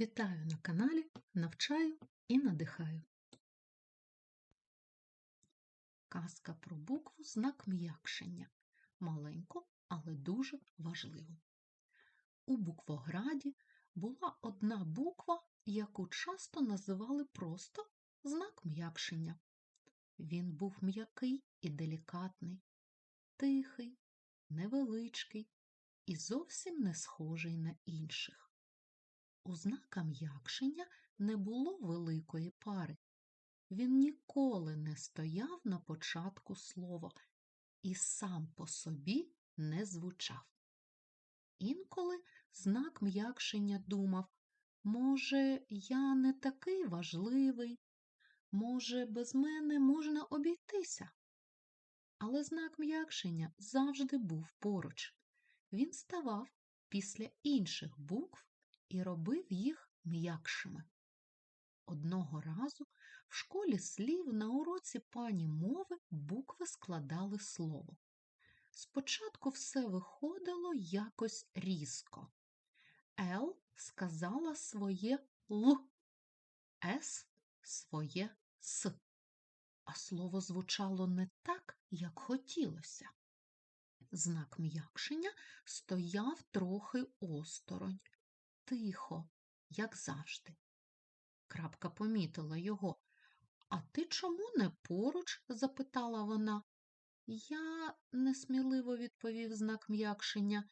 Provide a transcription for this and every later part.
Вітаю на каналі Навчаю і надихаю. Казка про букву знак м'якшення. Маленьку, але дуже важливу. У буквограді була одна буква, яку часто називали просто знак м'якшення. Він був м'який і делікатний, тихий, невеличкий і зовсім не схожий на інших. У знака м'якшення не було великої пари. Він ніколи не стояв на початку слова і сам по собі не звучав. Інколи знак м'якшення думав, може, я не такий важливий, може, без мене можна обійтися. Але знак м'якшення завжди був поруч. Він ставав після інших букв і робив їх м'якшими. Одного разу в школі слів на уроці пані мови букви складали слово. Спочатку все виходило якось різко. Л сказала своє Л, С своє С, а слово звучало не так, як хотілося. Знак м'якшення стояв трохи осторонь, тихо, як завжди. Крапка помітила його. А ти чому не поруч? запитала вона. Я несміливо відповів знак м'якшення.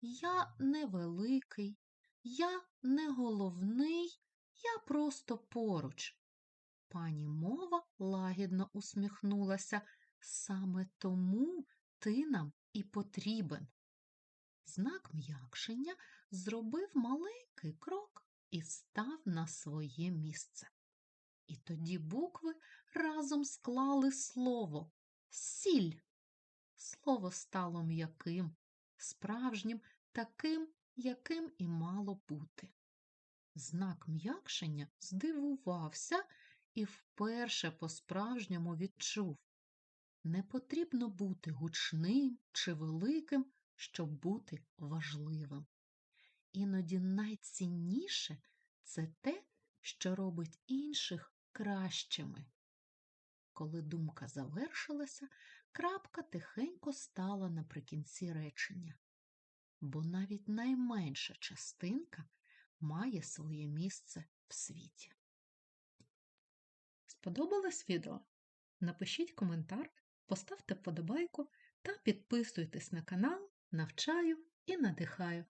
Я невеликий, я не головний, я просто поруч. Пані мова лагідно усміхнулася. Саме тому ти нам і потрібен. Знак м'якшення зробив маленький крок і став на своє місце. І тоді букви разом склали слово сіль. Слово стало м'яким, справжнім, таким, яким і мало бути. Знак м'якшення здивувався і вперше по-справжньому відчув не потрібно бути гучним чи великим, щоб бути важливим. Іноді найцінніше це те, що робить інших кращими. Коли думка завершилася, крапка тихенько стала наприкінці речення, бо навіть найменша частинка має своє місце в світі. Сподобалось відео? Напишіть коментар, поставте вподобайку та підписуйтесь на канал Навчаю і надихаю.